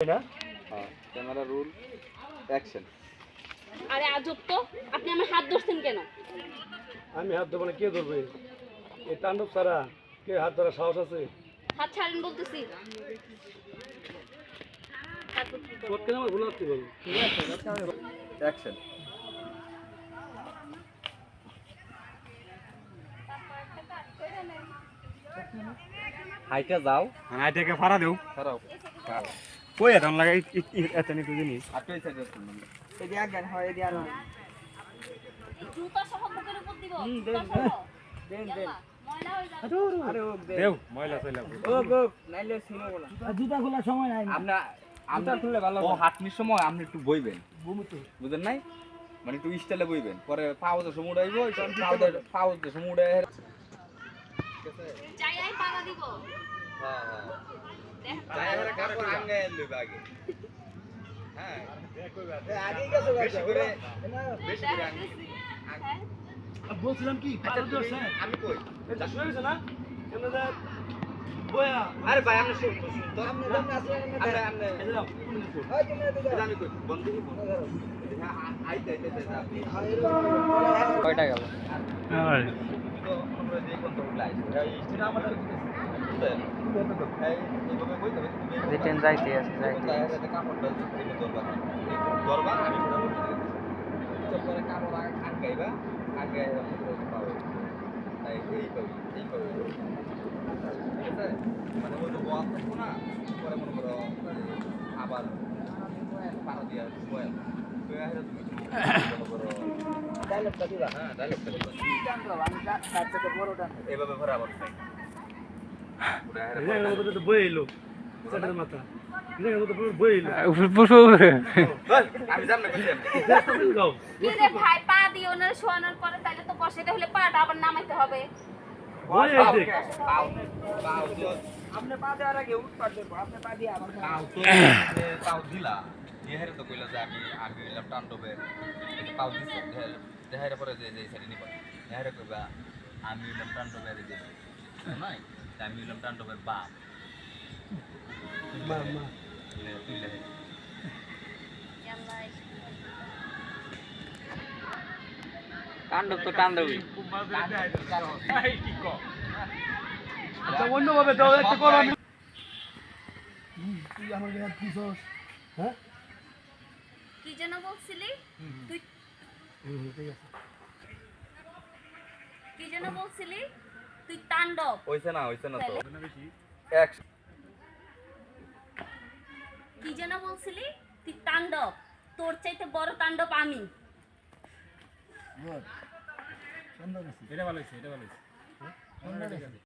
না হ্যাঁ camera rule action আরে আজব তো আপনি আমার হাত ধরছেন কেন? আমি হাত ধরবো না কে ধরবে? এই তাণ্ডব ছাড়া কে হাত ধরার সাহস আছে? হাত ছাড়েন বলতেছি। তারপর কি করব? তোর কেন আমার ভুল হচ্ছে বল। অ্যাকশন হাইটা যাও। আইটাকে ফাড়া দেও। খারাপ কই এখন লাগে এত নিতে জিনিস? হাঁটু এই সাইডে সহ জুতা সহ। ইয়াল্লা, ময়লা হয়ে ময়লা চলে জুতা সময় নাই। আপনি আমরা খুললে ভালো ও হাঁটনির সময় আপনি একটু বইবেন। বুঝেন নাই? মানে একটু স্টাইলে বইবেন। পরে পাউজের সময় উড়াইব পাউজের পাউজের সময় উড়াই যাই আই পাড়া দিব। হ্যাঁ হ্যাঁ। বলছিলাম কি আমি কই এটা গেছে না আরে ভাই আপনি শুন শুন কয়টা গেল আমাদের রিটেন যাইতে আছে যাইতে মানে মনে আবার পাড়া দিয়া ডায়লগটা দিবা হ্যাঁ ডায়লগটা দিবা এইভাবে ভরা আবার পুরা সেটার মাথা পুরো ভাই পা দিয়ে ওনার শোয়ানোর পরে তাহলে তো বসেতে হলে পাটা আবার নামাইতে হবে আপনি পা দেওয়ার আগে উৎপাদ দেবো আপনি পা দিয়ে আমার পাও দিলা ইহের তো কইলা যে আমি আগে গেলাম টান্ডবে এই পাও দিছ দেহের পরে যে যে সাইডে নিবা দেহের কইবা আমি গেলাম টান্ডবে রে দিলাম নাই তা আমি গেলাম টান্ডবের বাপ মা মা তুই লে ইয়াল্লা, তাণ্ডব তো তাণ্ডবই আচ্ছা অন্যভাবে দাও একটা করো আমি তুই আমাকে হাত দিছস হ্যাঁ কি যেন বলছিলি? তুই হুম, ঠিক আছে। কি যেন বলছিলি? তুই তাণ্ডব হইছে না হইছে না তো। এক কি যেন বলছিলি? তুই তাণ্ডব তোর চাইতে বড় তাণ্ডব আমি। এটা ভালো হয়েছে এটা ভালো হয়েছে